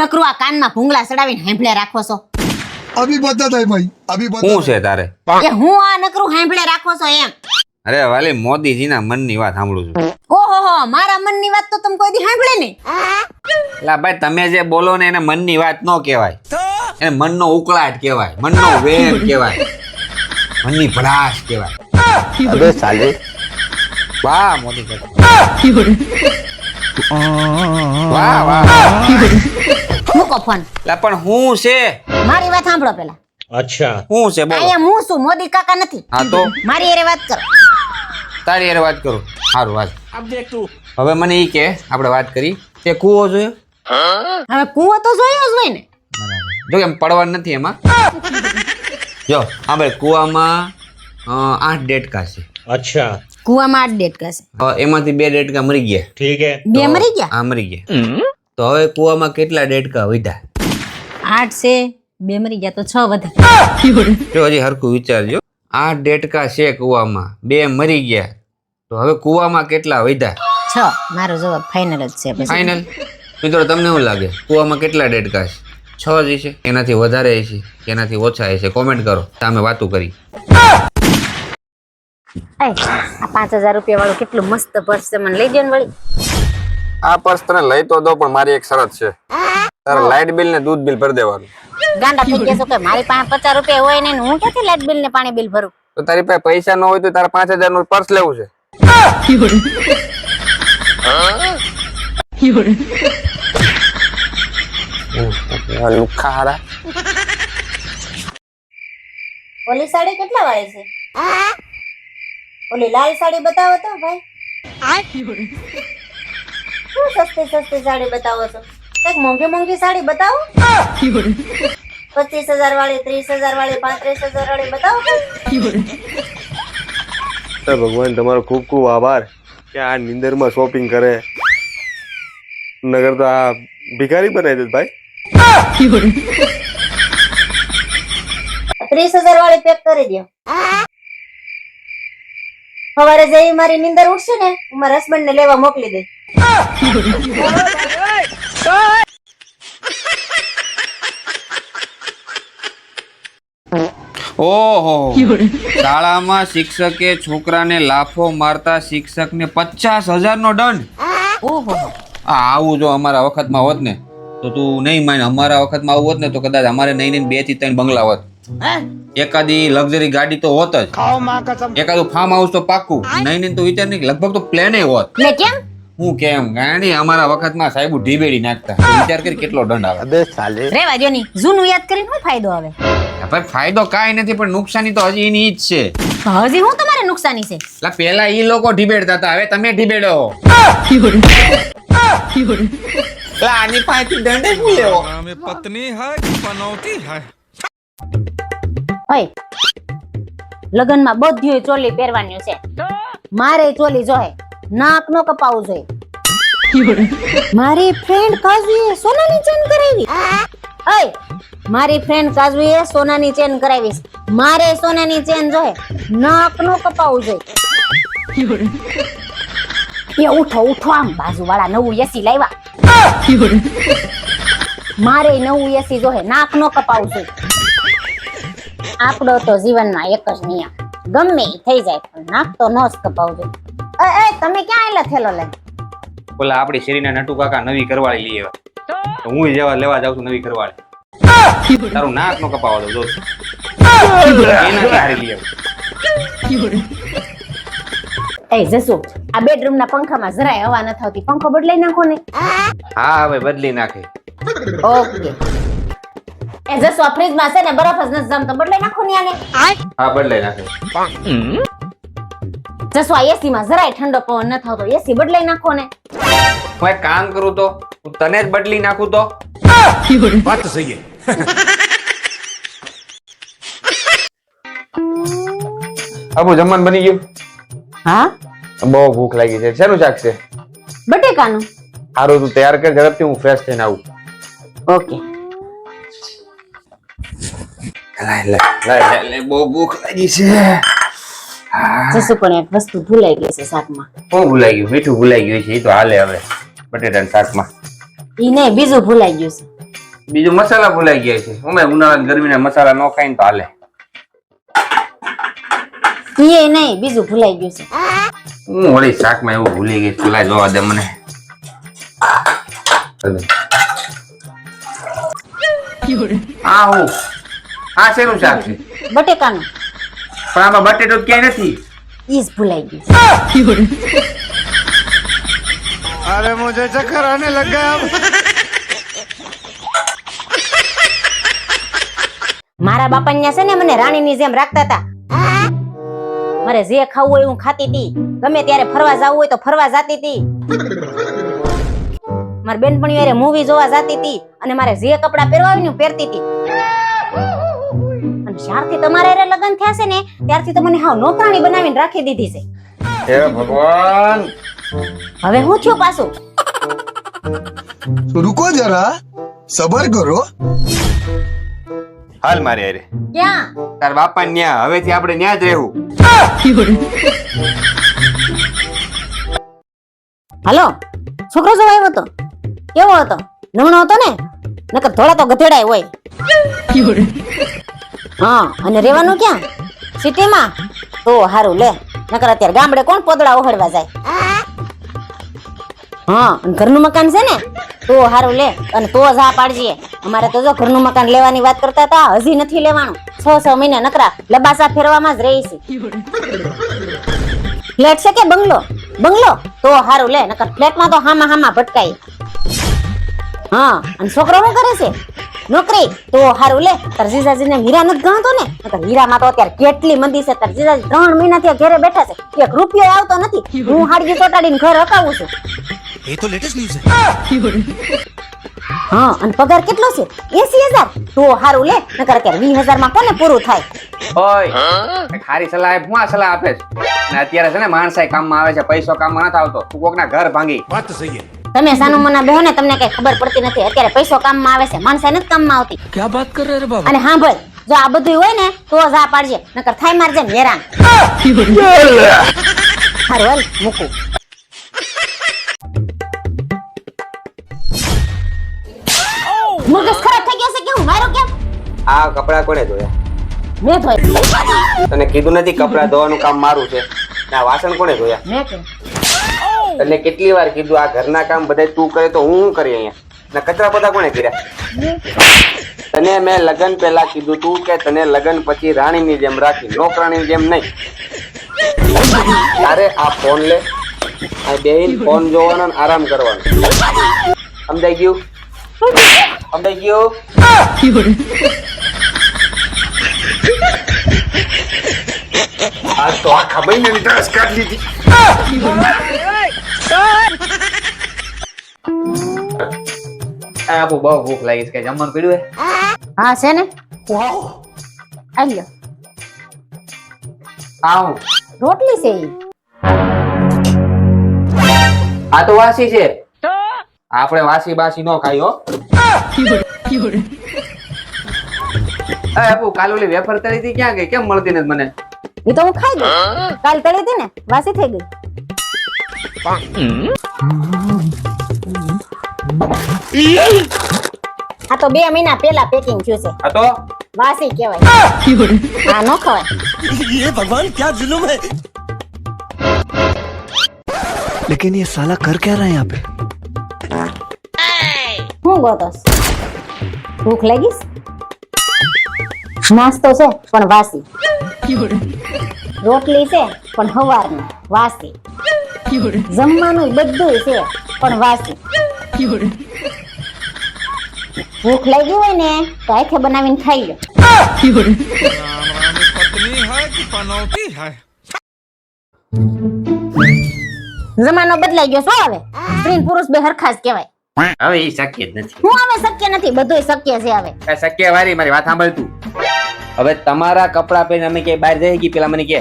નકરું આ કાનમાં ભૂંગળા ચડાવીને હેંભળે રાખો છો. અભી બતા થાય ભાઈ અભી બતા શું છે તારે? એ હું આ નકરું હેંભળે રાખો છો એમ. અરે વાલી મોદીજીના મનની વાત સાંભળું છું. ઓહો મારા મનની વાત તો તમે કોઈ દી સાંભળે નહીં લા ભાઈ તમે જે બોલો ને એને મનની વાત ન કહેવાય. એને મનનો ઉકળાટ કહેવાય મનનો વેગ કહેવાય મનની ભડાશ કહેવાય. અબે સાલે વાહ મોદી વાહ વાહ. મૂકો ફોન? એટલે પણ હું છે? મારી વાત સાંભળો પેલા. હું છે બોલો. અહીંયા હું છું મોદી કાકા નથી. હા તો? મારી એરે વાત કરો. તારી એરે વાત કરું. સારું વાત હવે મને ઈ કે આપણે વાત કરી. તે કૂવો જોયો? હવે કૂવો તો જોયો જ હોય ને. જો એમ પડવાનું નથી એમાં. જો હા ભાઈ કૂવામાં આઠ ડેટકા છે. કુવામાં આઠ ડેટકા છે. એમાંથી બે ડેટકા મરી ગયા. બે મરી ગયા? આ મરી ગયા. તો હવે કૂવામાં કેટલા ડેટકા વધ્યા? આઠ છે બે મરી ગયા તો છ વધારે જો હજી હરખું વિચારજો. આઠ ડેટકા છે કૂવામાં બે મરી ગયા. તો હવે કૂવામાં કેટલા વધ્યા? છ. મારો જવાબ ફાઇનલ જ છે ફાઇનલ મિત્રો તમને એવું લાગે? કૂવામાં કેટલા ડેટકા છે? છ જ છે એનાથી વધારે છે એનાથી ઓછા છે કોમેન્ટ કરો. સામે વાતો કરી. પાંચ હજાર રૂપિયા વાળું કેટલું મસ્ત પર્સ છે મને લઈ ગયો ને વળી. આ પર્સ તને લઈ તો દો પણ મારી એક શરત છે. તારે લાઇટ બિલ ને દૂધ બિલ ભરી દેવાનું. ગાંડા ગયા છો કે મારી પાસે પચાસ રૂપિયા હોય ને હું ક્યાંથી લાઇટ બિલ ને પાણી બિલ ભરું? તો તારી પાસે પૈસા ન હોય તો તારે પાંચ હજારનું પર્સ લેવું છે. હારા ઓલી સાડી કેટલા વાળી છે? ઓલી લાલ સાડી બતાવો તો ભાઈ. શું સસ્તી સસ્તી સાડી બતાવો છો? કંઈક મોંઘી મોંઘી સાડી બતાવો? પચીસ હજાર વાળી ત્રીસ હજાર વાળી પાંત્રીસ હજાર વાળી બતાવો કંઈક. તો ભગવાન તમારો ખૂબ ખૂબ આભાર કે આ નિંદરમાં શોપિંગ કરે. નગર તો આ ભિખારી બનાવી દે ભાઈ. ત્રીસ હજાર વાળી પેક કરી દો સવારે જઈ મારી નિંદર ઉઠશે ને મારા હસબન્ડ ને લેવા મોકલી દઈ ઓહો. શાળામાં શિક્ષકે છોકરાને લાફો મારતા શિક્ષકને પચાસ હજારનો દંડ. ઓહો. આવું જો અમારા વખતમાં હોત ને તો તું નહીં માન. અમારા વખતમાં આવું હોત ને તો કદાચ અમારે નહીં નહીં બેથી ત્રણ બંગલા હોત. એકાદી લક્ઝરી ગાડી તો હોત જ. એકાદું ફાર્મ હાઉસ તો પાક્કું. નહીં નહીં તો વિચાર નહીં. લગભગ તો પ્લેને હોત. કેમ? હું કેમ ગાંડી અમારા વખતમાં સાહેબ ઢીબેડી નાખતા. વિચાર કરી કેટલો દંડ આવે. બે સાલે. રે વાજો ની જૂનું યાદ કરીને શું ફાયદો આવે? પણ ફાયદો કાઈ નથી પણ નુકસાની તો હજી એની જ છે. હજી હું તમારે નુકસાની છે? લા પેલા ઈ લોકો ઢીબેડતા હતા હવે તમે ઢીબેડો લા આની પાસેથી દંડ જ લેવો. અમે પત્ની હે પનોતી હે. ઓય લગનમાં બધ્યુંય ચોલી પહેરવાનું છે. મારે ચોલી જોહે. નાક નો કપાવું જોઈએ. મારી ફ્રેન્ડ કાજવી સોનાની ચેન કરાવી. ઓય, મારી ફ્રેન્ડ કાજવીએ સોનાની ચેન કરાવી. મારે સોનાની ચેન જોઈએ. નાક નો કપાવું જોઈએ. એ ઉઠો ઉઠો આમ. બાજુવાળા નવું એસી લાવ્યા. મારે નવું એસી જોહે નાક નો કપાવું છે આપણો તો જીવનમાં એક જ નિયમ. ગમે થઈ જાય, પણ નાક તો નો જ કપાવજો એ એ તમે ક્યાં આયેલા થેલો લઈ ઓલા આપણી શેરીના નટુ કાકા નવી કરવાળી લઈ આવ્યા. તો હું જેવા લેવા જાઉં છું નવી કરવાળી તારું નાક નો કપાવા દો જો એના હારી લઈ આવું. એ જસુ આ બેડરૂમ ના પંખામાં જરાય હવા ન થતી. પંખો બદલાઈ નાખો ને. હા હવે બદલી નાખે. ઓકે. એ જસુ આ ફ્રીજમાં છે ને બરફ જ નથી જમતો. બદલાઈ નાખો ને આને. હા બદલાઈ નાખે. જસુ આ એસી માં. જરાય ઠંડો પવન ન થતો. એસી બદલાઈ નાખો ને. હું એક કામ કરું તો હું તને જ બદલી નાખું તો. અબુ જમવાનું બની ગયું? હા? બહુ ભૂખ લાગી છે. શેનું શાક છે? બટેકાનું. સારું તું તૈયાર કર ઝડપથી હું ફ્રેશ થઈને આવું. ઓકે. લાય લાય લાય, લાય બહુ ભૂખ લાગી છે. જસુ પણ એક વસ્તુ ભૂલાઈ ગઈ છે શાકમાં. શું ભૂલાઈ ગયું? મીઠું ભૂલાઈ ગયું છે એ તો હાલે હવે બટેટાના શાકમાં. ઈ નહીં બીજું ભૂલાઈ ગયું છે. બીજું મસાલા ભૂલાઈ ગયા છે. અમે ઉનાળા ગરમીના મસાલા ન ખાઈને તો હાલે. એ નહીં બીજું ભૂલાઈ ગયું છે. હું વળી શાકમાં એવું ભૂલી ગઈ પેલા જોવા દે મને. આ હું. આ શેનું શાક છે? બટેકાનું. પણ આમાં બટેટો ક્યાંય નથી. ઈ ભૂલાઈ ગયું. અરે મુજે ચક્કર આને લગા મારા બાપાને છે ને મને રાણીની જેમ રાખતા હતા. મારે જે ખાવું હોય હું ખાતી હતી. ગમે ત્યારે ફરવા જવું હોય તો ફરવા જાતી હતી. મારી બેનપણીઓ મૂવી જોવા જાતી હતી અને મારે જે કપડા પહેરવા હોય હું પહેરતી હતી. જ્યારથી તમારે રે લગ્ન થયા છે ને ત્યારથી તમને હાવ નોકરાણી બનાવીને રાખી દીધી છે. હે ભગવાન! હવે હું થયું પાછું. રૂકો જરા સબર કરો. હાલ મારે અરે ક્યાં? તાર બાપા ન્યા હવેથી આપણે ન્યા જ રહેવું. હાલો છોકરો જો આવ્યો હતો? કેવો હતો? નમણો હતો ને? નકર ધોળા તો ગધેડાય હોય. હા, અને રહેવાનું ક્યાં? સિટીમાં તો હારું, લે. નકર અત્યારે ગામડે કોણ પોદળા ઓહળવા જાય? હા ઘરનું મકાન છે ને? તો હારું, લે. અને તો જ હા પાડજે. અમારે તો જો ઘરનું મકાન લેવાની વાત કરતા હતા, હજી નથી લેવાનું. છ છ મહિના, નકરા લબાસા ફેરવામાં જ રહી છે. ફ્લેટ છે કે બંગલો? બંગલો? તો હારું, લે. નકર ફ્લેટમાં તો હામાં હામાં ભટકાય. હા, અને છોકરો શું કરે છે? નોકરી? તો હારું લે તાર ને હીરા નથી ગણતો ને? નકર હીરામાં તો અત્યારે કેટલી મંદી છે તાર જીજાજી ત્રણ મહિનાથી ઘરે બેઠા છે. એક રૂપિયો આવતો નથી. હું હાડકી ચોટાડીને ઘર હકાવું છું. એ તો લેટેસ્ટ ન્યૂઝ છે. હા અને પગાર કેટલો છે? 80000 તો હારું લે નકર કે હજારમાં કોને પૂરું થાય? ઓય ખારી સલાહ એ ભુઆ સલાહ આપે છે અત્યારે છે ને માણસાઈ કામમાં આવે છે પૈસો કામમાં નથી આવતો. તું કોકના ઘર ભાંગી. વાત સહી તમે સાનું મના બેહો ને તમને કઈ ખબર પડતી નથી. અત્યારે પૈસો કામમાં આવે છે માણસે નથી કામમાં આવતી. ક્યાં વાત કરે રે બાબા? અને હા જો આ બધું હોય ને તો જા પાડજે નકર થાય મારજે ને હેરાન. હારું હાલ મૂકું. મગજ ખરાબ થઈ ગયો છે કેવું મારો કેમ? આ કપડા કોણે ધોયા? મેં ધોયા. તને કીધું નથી કપડા ધોવાનું કામ મારું છે. ના વાસણ કોણે ધોયા? મેં તને કેટલી વાર કીધું આ ઘરના કામ બધા તું કરે તો હું કરી અહીંયા? ને કચરા બધા કોને કર્યા? તને મેં લગ્ન પહેલા કીધું તું કે તને લગન પછી રાણીની જેમ રાખી નોકરાણીની જેમ નહીં. તારે આ ફોન લે આ બેહીન ફોન જોવાનો ને આરામ કરવાનો. સમજાઈ ગયું? સમજાઈ ગયું? આ તો આ ખબર કાઢી લીધી. આ બહુ બહુ ભૂખ લાગી છે. કે જમવાનું પીડ્યું હે? હા છે ને? વાવ આલ્યો આવ. રોટલી છે આ તો વાસી છે. આપણે વાસી બાસી નો ખાયો અરે એ કાલ ઓલી વેફર તળી હતી ક્યાં ગઈ? કેમ મળતી નથી મને? એ તો હું ખાઈ ગઈ. કાલ તળી હતી ને વાસી થઈ ગઈ. આ તો બે મહિના પહેલા પેકિંગ થયું છે આ તો વાસી કહેવાય આ નો ખવાય ये भगवान क्या जुलुम है लेकिन ये साला कर क्या रहा है यहाँ पे હું ગોતોસ ભૂખ લાગીશ નાસ્તો છે પણ વાસી રોટલી છે પણ હવારની વાસી જમવાનું બધું છે પણ વાસી. ભૂખ લાગી હોય ને તો આખે બનાવીને ખાઈ લો જમાનો બદલાઈ ગયો શું હવે. સ્ત્રી પુરુષ બે હરખા જ કહેવાય. હવે એ શક્ય જ નથી. હું હવે શક્ય નથી બધું શક્ય છે હવે. શક્ય વારી મારી વાત સાંભળ તું. હવે તમારા કપડા પહેરીને અમે ક્યાંય બહાર જઈ ગઈ પેલા મને કે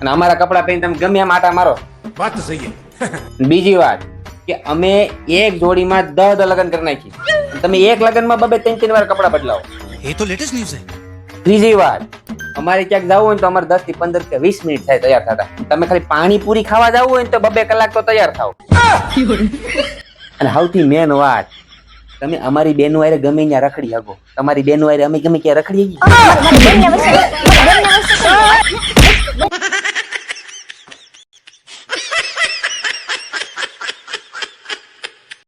અને અમારા કપડા પહેરીને તમે ગમે એમ આટા મારો. વાત સહી બીજી વાત કે અમે એક જોડીમાં દસ લગ્ન કરી નાખી તમે એક લગ્નમાં બબે ત્રણ ત્રણ વાર કપડાં બદલાવો. એ તો લેટેસ્ટ ન્યૂઝ છે ત્રીજી વાત અમારે ક્યાંક જવું હોય તો અમારે દસથી પંદર કે વીસ મિનિટ થાય તૈયાર થતા. તમે ખાલી પાણી પૂરી ખાવા જવું હોય તો બબે કલાક તો તૈયાર થાવ અને સૌથી મેન વાત તમે અમારી બેન આરે ગમે ત્યાં રખડી શકો તમારી બેન આરે અમે ગમે ક્યાં શકીએ